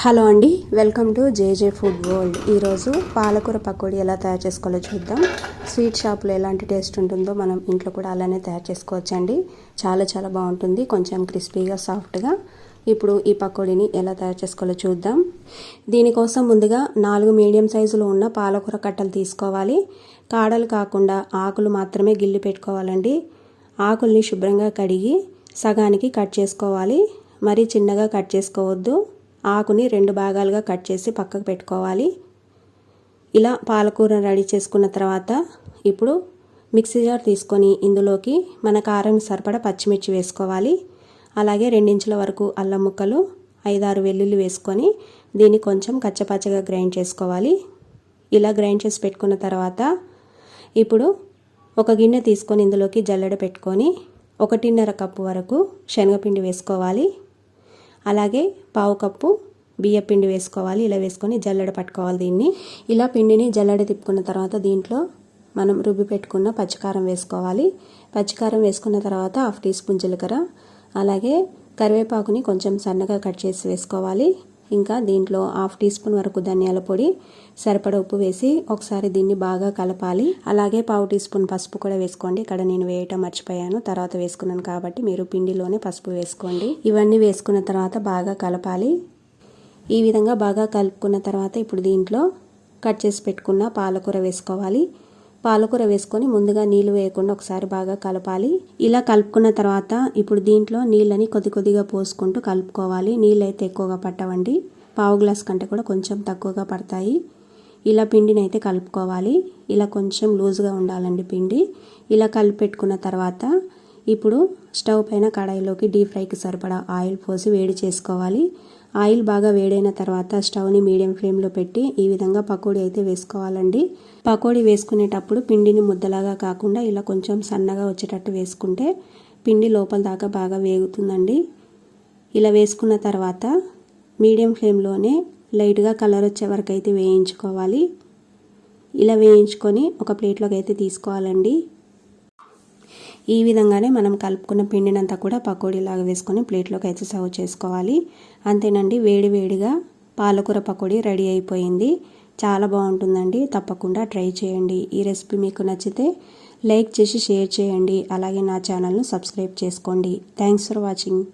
Hello అండి welcome to JJ food world. ఈరోజు పాలకూర పకోడీ ఎలా తయారు చేసుకోవాలో చూద్దాం. స్వీట్ షాప్లో ఎలాంటి టేస్ట్ ఉంటుందో మనం ఇంట్లో కూడా అలానే తయారు చేసుకోవచ్చండి. చాలా చాలా బాగుంటుంది కొంచెం క్రిస్పీగా సాఫ్ట్గా. ఇప్పుడు ఈ పకోడీని ఎలా తయారు చేసుకోవాలో చూద్దాం. దీనికోసం ముందుగా నాలుగు మీడియం సైజులో ఉన్న పాలకూర కట్టలు తీసుకోవాలి. కాడలు కాకుండా ఆకులు మాత్రమే గిల్లి పెట్టుకోవాలండి. ఆకుల్ని శుభ్రంగా కడిగి సగానికి కట్ చేసుకోవాలి. మరీ చిన్నగా కట్ చేసుకోవద్దు. ఆకుని రెండు భాగాలుగా కట్ చేసి పక్కకు పెట్టుకోవాలి. ఇలా పాలకూర రెడీ చేసుకున్న తర్వాత ఇప్పుడు మిక్సీ జార్ తీసుకొని ఇందులోకి మన కారం సరిపడ పచ్చిమిర్చి వేసుకోవాలి. అలాగే రెండించుల వరకు అల్లం ముక్కలు ఐదారు వెల్లుల్లి వేసుకొని దీన్ని కొంచెం కచ్చపచ్చగా గ్రైండ్ చేసుకోవాలి. ఇలా గ్రైండ్ చేసి పెట్టుకున్న తర్వాత ఇప్పుడు ఒక గిన్నె తీసుకొని ఇందులోకి జల్లెడ పెట్టుకొని ఒకటిన్నర కప్పు వరకు శనగపిండి వేసుకోవాలి. అలాగే పావు కప్పు బియ్య పిండి వేసుకోవాలి. ఇలా వేసుకొని జల్లెడ పట్టుకోవాలి దీన్ని. ఇలా పిండిని జల్లెడ తిప్పుకున్న తర్వాత దీంట్లో మనం రుబ్బి పెట్టుకున్న పచ్చికారం వేసుకోవాలి. పచ్చికారం వేసుకున్న తర్వాత హాఫ్ టీ స్పూన్ జీలకర్ర అలాగే కరివేపాకుని కొంచెం సన్నగా కట్ చేసి వేసుకోవాలి. ఇంకా దీంట్లో హాఫ్ టీ స్పూన్ వరకు ధనియాల పొడి సరిపడ ఉప్పు వేసి ఒకసారి దీన్ని బాగా కలపాలి. అలాగే పావు టీ స్పూన్ పసుపు కూడా వేసుకోండి. ఇక్కడ నేను వేయటం మర్చిపోయాను. తర్వాత వేసుకున్నాను కాబట్టి మీరు పిండిలోనే పసుపు వేసుకోండి. ఇవన్నీ వేసుకున్న తర్వాత బాగా కలపాలి. ఈ విధంగా బాగా కలుపుకున్న తర్వాత ఇప్పుడు దీంట్లో కట్ చేసి పెట్టుకున్న పాలకూర వేసుకోవాలి. పాలకూర వేసుకొని ముందుగా నీళ్ళు వేయకుండా ఒకసారి బాగా కలపాలి. ఇలా కలుపుకున్న తర్వాత ఇప్పుడు దీంట్లో నీళ్ళని కొద్ది కొద్దిగా పోసుకుంటూ కలుపుకోవాలి. నీళ్ళు అయితే ఎక్కువగా పట్టవండి. పావు గ్లాస్ కంటే కూడా కొంచెం తక్కువగా పడతాయి. ఇలా పిండిని అయితే కలుపుకోవాలి. ఇలా కొంచెం లూజ్గా ఉండాలండి పిండి. ఇలా కలిపి పెట్టుకున్న తర్వాత ఇప్పుడు స్టవ్ పైన కడాయిలోకి డీప్ ఫ్రైకి సరిపడా ఆయిల్ పోసి వేడి చేసుకోవాలి. ఆయిల్ బాగా వేడైన తర్వాత స్టవ్ని మీడియం ఫ్లేమ్లో పెట్టి ఈ విధంగా పకోడీ అయితే వేసుకోవాలండి. పకోడీ వేసుకునేటప్పుడు పిండిని ముద్దలాగా కాకుండా ఇలా కొంచెం సన్నగా వచ్చేటట్టు వేసుకుంటే పిండి లోపల దాకా బాగా వేగుతుందండి. ఇలా వేసుకున్న తర్వాత మీడియం ఫ్లేమ్లోనే లైట్గా కలర్ వచ్చే వరకు అయితే వేయించుకోవాలి. ఇలా వేయించుకొని ఒక ప్లేట్లోకి అయితే తీసుకోవాలండి. ఈ విధంగానే మనం కలుపుకున్న పిండినంతా కూడా పకోడీలాగా వేసుకొని ప్లేట్లోకి అయితే సర్వ్ చేసుకోవాలి. అంతేనండి వేడి వేడిగా పాలకూర పకోడీ రెడీ అయిపోయింది. చాలా బాగుంటుందండి. తప్పకుండా ట్రై చేయండి. ఈ రెసిపీ మీకు నచ్చితే లైక్ చేసి షేర్ చేయండి. అలాగే నా ఛానల్ను సబ్స్క్రైబ్ చేసుకోండి. Thanks for watching.